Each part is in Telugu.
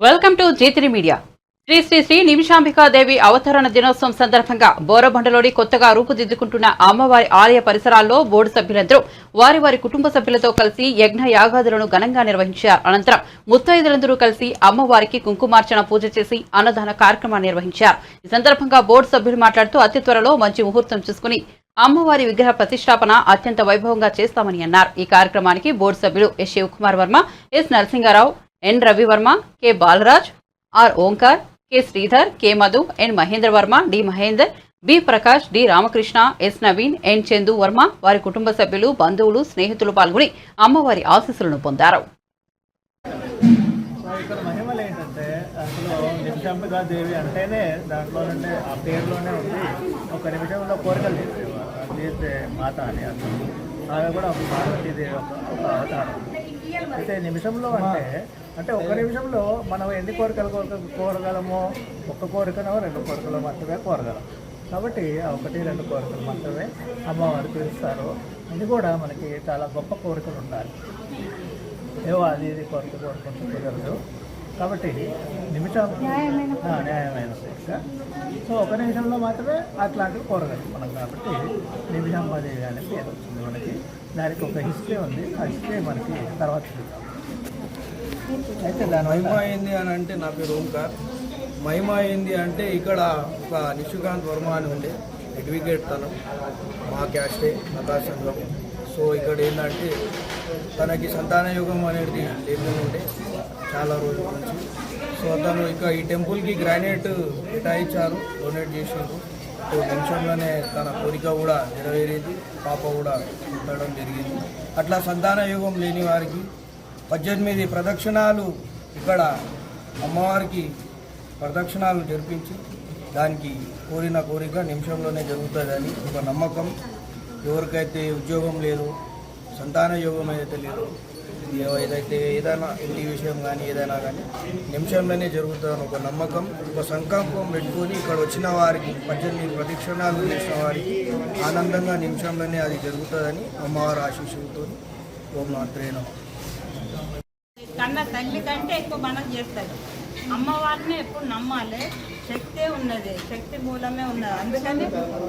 వెల్కమ్ టు జీతిరి మీడియా. శ్రీ శ్రీ శ్రీ నిమిషాంబికాదేవి అవతరణ దినోత్సవం సందర్భంగా బోరబండలోని కొత్తగా రూపుదిద్దుకుంటున్న అమ్మవారి ఆలయ పరిసరాల్లో బోర్డు సభ్యులందరూ వారి వారి కుటుంబ సభ్యులతో కలిసి యజ్ఞ యాగాదులను ఘనంగా నిర్వహించారు. అనంతరం ముత్తైదులందరూ కలిసి అమ్మవారికి కుంకుమార్చన పూజ చేసి అన్నదాన కార్యక్రమాన్ని నిర్వహించారు. ఈ సందర్భంగా బోర్డు సభ్యులు మాట్లాడుతూ అతి త్వరలో మంచి ముహూర్తం చూసుకుని అమ్మవారి విగ్రహ ప్రతిష్టాపన అత్యంత వైభవంగా చేస్తామని అన్నారు. ఈ కార్యక్రమానికి బోర్డు సభ్యులు S Shivakumar Varma S Narasingarao N Ravivarma K Balraj R Omkar K Sridhar K Madhu N Mahendra Varma D Mahender B Prakash D Ramakrishna S Naveen N Chandu Varma వారి కుటుంబ సభ్యులు బంధువులు స్నేహితులు పాల్గొని అమ్మవారి ఆశీస్సులను పొందారు. ఇక్కడ మహిమలు ఏంటంటే అసలు నిమిషంబిగా దేవి అంటేనే దాంట్లో అంటే ఆ పేరులోనే ఉంది. ఒక నిమిషంలో కోరికలు తీర్చేవారు తీర్చే మాత అని అసలు ఆమె కూడా ఒక పార్వతీదేవి ఒక అవతారం. అయితే నిమిషంలో అంటే అంటే ఒక నిమిషంలో మనం ఎన్ని కోరికలు కోరిక కోరగలమో ఒక్క కోరికనో రెండు కోరికలు మాత్రమే కోరగలం. కాబట్టి ఆ ఒకటి రెండు కోరికలు మాత్రమే అమ్మవారు తీరుస్తారు. ఇది కూడా మనకి చాలా గొప్ప కోరికలు ఉండాలి. ఏవో అది ఇది కోరిక కోరుకుంటూ కుదరదు. కాబట్టి నిమిషం న్యాయమైన శిక్ష. సో ఒక నిమిషంలో మాత్రమే అట్లాంటివి కోరగలం మనం కాబట్టి నిమిషం అది అనే పేరు వచ్చింది మనకి. దానికి ఒక హిస్టరీ ఉంది. ఆ హిస్టరీ మనకి తర్వాత చూద్దాం. అయితే దానివల్ల మహిమ ఏంది అని అంటే నా పేరు ఓంకార్. మహిమ ఏంది అంటే ఇక్కడ ఒక నిషికాంత్ వర్మ అని ఉండే అడ్వకేట్ తను మా క్యాస్టే సంఘం సో ఇక్కడ ఏంటంటే తనకి సంతాన యోగం అనేది లేకుండా ఉండే. చాలా రోజుల నుంచి. సో అతను ఇక ఈ టెంపుల్కి గ్రానైట్ కేటాయించారు డొనేట్ చేసారు సో నిమిషంలోనే తన కోరిక కూడా నెరవేరేది పాప కూడా ఉండడం జరిగింది. అట్లా సంతాన యోగం లేని వారికి పద్దెనిమిది ప్రదక్షిణాలు ఇక్కడ అమ్మవారికి ప్రదక్షిణాలు జరిపించి దానికి కోరిన కోరిక నిమిషంలోనే జరుగుతుందని ఒక నమ్మకం. ఎవరికైతే ఉద్యోగం లేదు సంతాన యోగం అయితే లేదో ఏదైతే ఏదైనా ఇంటి విషయం కానీ ఏదైనా కానీ నిమిషంలోనే జరుగుతుందని ఒక నమ్మకం ఒక సంకల్పం పెట్టుకొని ఇక్కడ వచ్చిన వారికి పద్దెనిమిది ప్రదక్షిణాలు చేసిన వారికి ఆనందంగా నిమిషంలోనే అది జరుగుతుందని అమ్మవారి ఆశీస్సులతో ఓం మాత్రేనా కన్న తల్లి కంటే ఎక్కువ మనం చేస్తారు అమ్మవారిని ఎప్పుడు నమ్మాలి. శక్తే ఉన్నది శక్తి మూలమే ఉన్నది. అందుకని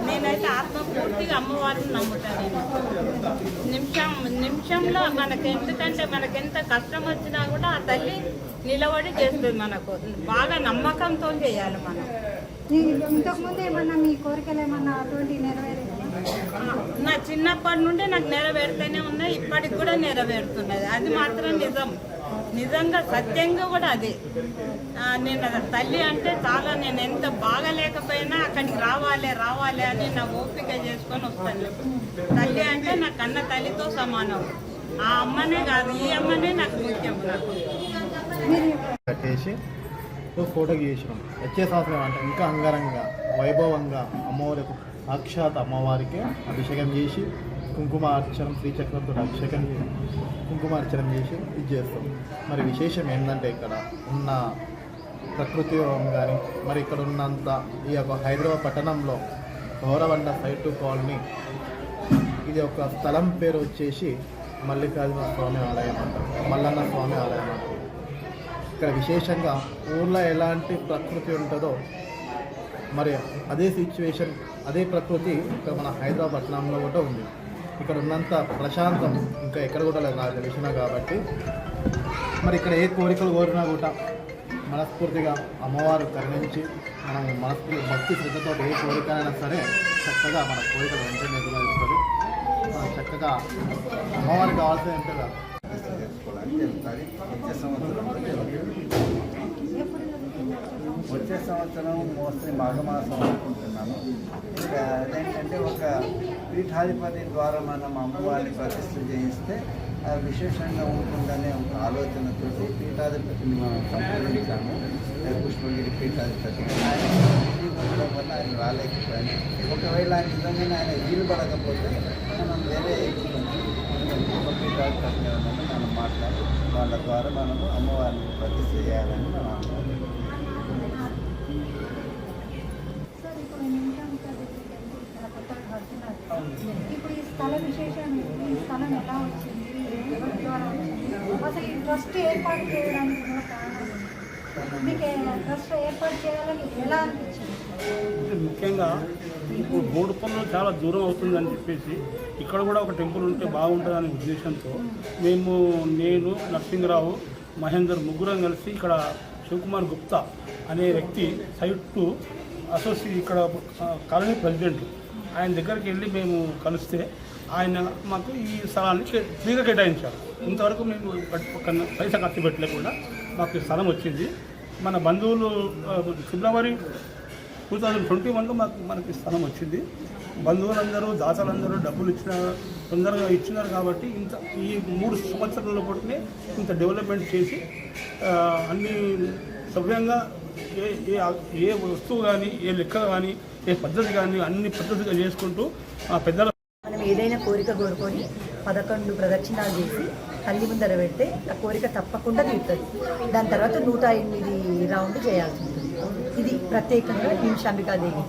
నేనైతే ఆత్మపూర్తిగా అమ్మవారిని నమ్ముతాను నేను. నిమిషం నిమిషంలో మనకి ఎందుకంటే మనకి ఎంత కష్టం వచ్చినా కూడా ఆ తల్లి నిలబడి చేస్తుంది మనకు. బాగా నమ్మకంతో చేయాలి మనం. ఇంతకుముందు ఏమన్నా మీ కోరికలు ఏమన్నా అటువంటి నెరవేరిందా నా చిన్నప్పటి నుండి నాకు నెరవేరుతూనే ఉన్నాయి ఇప్పటికి కూడా నెరవేరుతున్నది. అది మాత్రం నిజం. నిజంగా సత్యంగా కూడా అది. నేను తల్లి అంటే చాలా నేను ఎంత బాగా లేకపోయినా అక్కడికి రావాలి రావాలి అని నా ఓపిక చేసుకొని వస్తాను. తల్లి అంటే నా కన్న తల్లితో సమానం. ఆ అమ్మనే కాదు ఈ అమ్మనే నాకు ముఖ్యం నాకు. ఫోటో గీసినాం వచ్చే సంవత్సరం అంటే ఇంకా అంగరంగా వైభవంగా అమ్మవారికి సాక్షాత్ అమ్మవారికి అభిషేకం చేసి కుంకుమార్చనం శ్రీచక్రంతో అభిషేకం చేసి కుంకుమార్చనం చేసి ఇది చేస్తాం. మరి విశేషం ఏంటంటే ఇక్కడ ఉన్న ప్రకృతి కానీ మరి ఇక్కడ ఉన్నంత ఈ యొక్క హైదరాబాద్ పట్టణంలో గౌరవండ ఫైవ్ టు కాలనీ ఇది ఒక స్థలం పేరు వచ్చేసి మల్లికార్జున స్వామి ఆలయం అంటారు మల్లన్న స్వామి ఆలయం అంటారు ఇక్కడ విశేషంగా ఊర్లో ఎలాంటి ప్రకృతి ఉంటుందో మరి అదే సిచ్యువేషన్ అదే ప్రకృతి ఇక్కడ మన హైదరాబాద్ పట్టణంలో కూడా ఉంది. ఇక్కడ ఉన్నంత ప్రశాంతం. ఇంకా ఎక్కడ కూడా లేదు నాకు తెలిసిన కాబట్టి. మరి ఇక్కడ ఏ కోరికలు కోరినా కూడా మనస్ఫూర్తిగా అమ్మవారు కరుణించి మనం మనస్ఫూర్తి భక్తి శ్రద్ధతో ఏ కోరికైనా సరే చక్కగా మన కోరికలు వెంటనే నెరవేరుస్తుంది చక్కగా అమ్మవారికి కావాల్సిన ఏంటో చేసుకోవడానికి వెళ్తారు వచ్చే సంవత్సరం వచ్చే సంవత్సరం మోస్ట్లీ మాఘమాసం అనుకుంటున్నాను. ఇంకా అదేంటంటే ఒక పీఠాధిపతి ద్వారా మనం అమ్మవారిని ప్రతిష్ఠ చేయిస్తే విశేషంగా ఉంటుందనే ఒక ఆలోచనతో పీఠాధిపతిని మనం సంప్రదించాము. పుష్పగిరి పీఠాధిపతి. ఆయన వల్ల ఆయన రాలేకపోయాను. ఒకవేళ ఆయన నిజంగానే ఆయన వీలు పడకపోతే మనం వేరే పీఠాధిపతి ఎవరైనా మనం మాట్లాడి వాళ్ళ ద్వారా మనము అమ్మవారిని ప్రతిష్ఠ చేయాలని మనం అనుకుంటున్నాం సార్ ఇప్పుడు ఈ స్థల విశేషం? ఈ స్థలం ఎలా వచ్చింది ఎవరి ద్వారా వచ్చింది అసలు ఈ ట్రస్ట్ ఏర్పాటు చేయడానికి ముఖ్యంగా ఇప్పుడు బోడుపల్లి చాలా దూరం అవుతుందని చెప్పేసి ఇక్కడ కూడా ఒక టెంపుల్ ఉంటే బాగుంటుందనే ఉద్దేశంతో మేము నేను నరసింహరావు మహేందర్ ముగ్గురం కలిసి ఇక్కడ శివకుమార్ గుప్తా అనే వ్యక్తి సైట్ టు అసోసియేట్ ఇక్కడ కాలనీ ప్రెసిడెంట్. ఆయన దగ్గరికి వెళ్ళి మేము కలిస్తే ఆయన మాకు ఈ స్థలాన్ని కే- ఫ్రీగా కేటాయించారు. ఇంతవరకు మేము పైసా ఖర్చు పెట్టలేకుండా మాకు ఈ స్థలం వచ్చింది. మన బంధువులు ఫిబ్రవరి టూ థౌజండ్ ట్వంటీ వన్లో మాకు మనకి స్థలం వచ్చింది. బంధువులందరూ దాతలందరూ డబ్బులు ఇచ్చిన తొందరగా ఇచ్చినారు కాబట్టి ఇంత ఈ మూడు సంవత్సరాల పాటునే ఇంత డెవలప్మెంట్ చేసి అన్ని సవ్యంగా ఏ ఏ ఏ వస్తువు కానీ ఏ లెక్క కానీ ఏ పద్ధతి కానీ అన్ని పద్ధతిగా చేసుకుంటూ ఆ పెద్దల మనం ఏదైనా కోరిక కోరుకొని పదకొండు ప్రదక్షిణాలు చేసి తల్లి ముందర పెడితే ఆ కోరిక తప్పకుండా తీరుతుంది. దాని తర్వాత నూట ఎనిమిది రౌండ్ చేయాల్సి ఉంటుంది. ఇది ప్రత్యేకంగా హింసాంబికాదేవి